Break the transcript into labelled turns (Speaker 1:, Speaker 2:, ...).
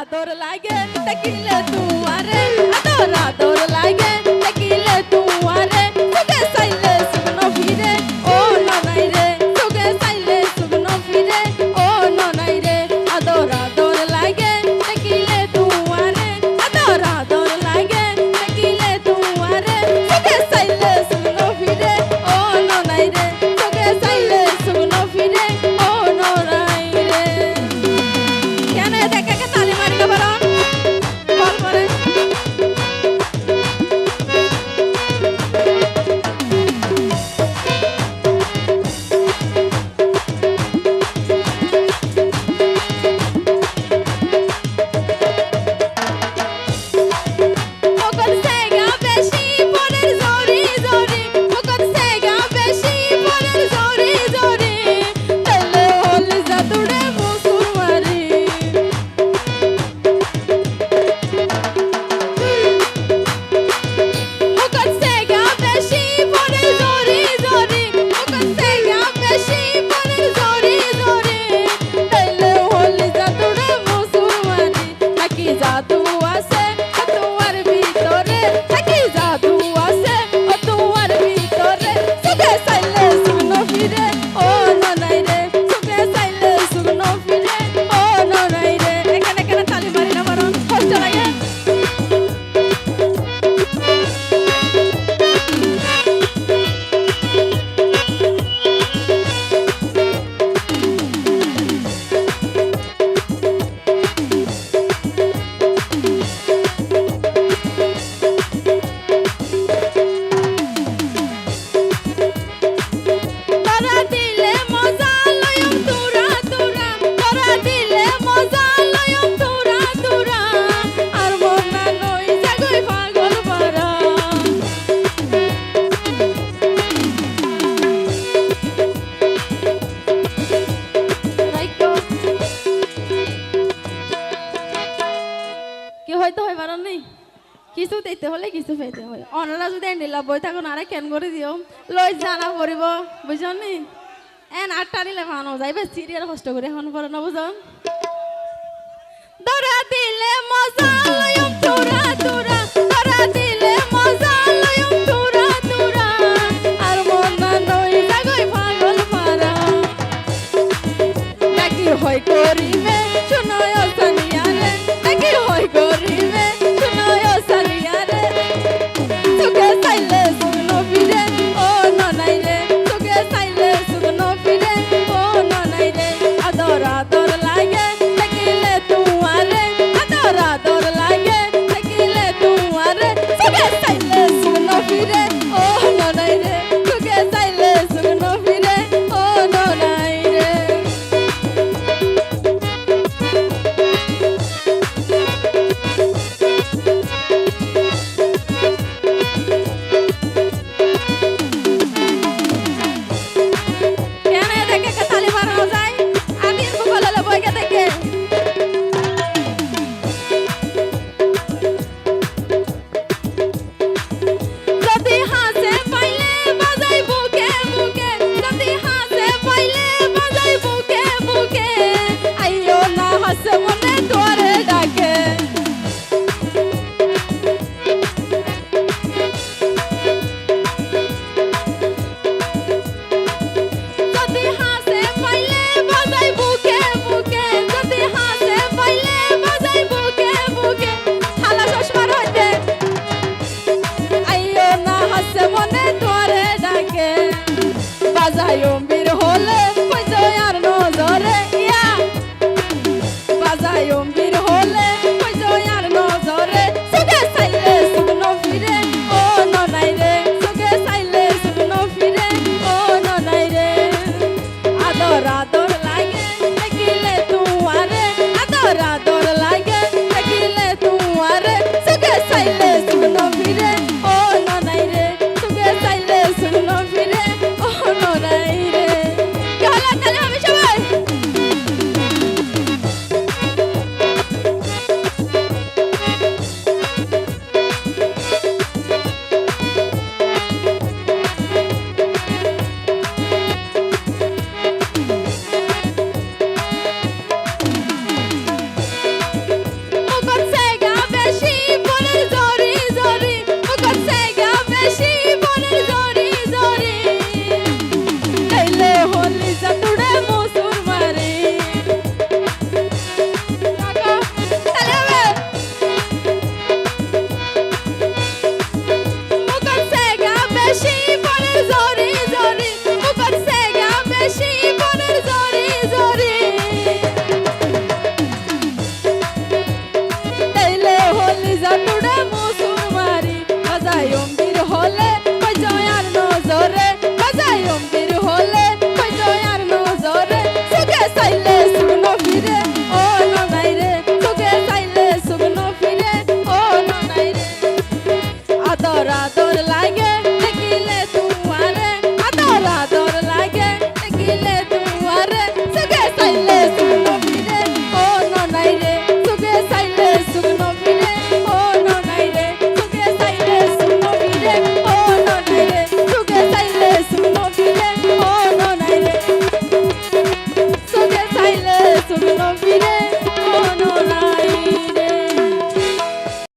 Speaker 1: আদর লাগে তা কিনলে তু আরে আদর আদর লাগে তা তু কিছু দিতে হলে কিছু পেতে হয় অনরা যদি এন্ডিলা বই থাকুন, আরে কেন করে দিও? লই জানা পড়িব বুঝছেন নি? এন আর টানিলে মানো যাইবে সিরিয়াল কষ্ট করে এখন পরে না বুঝন ধরা দিলে মজা le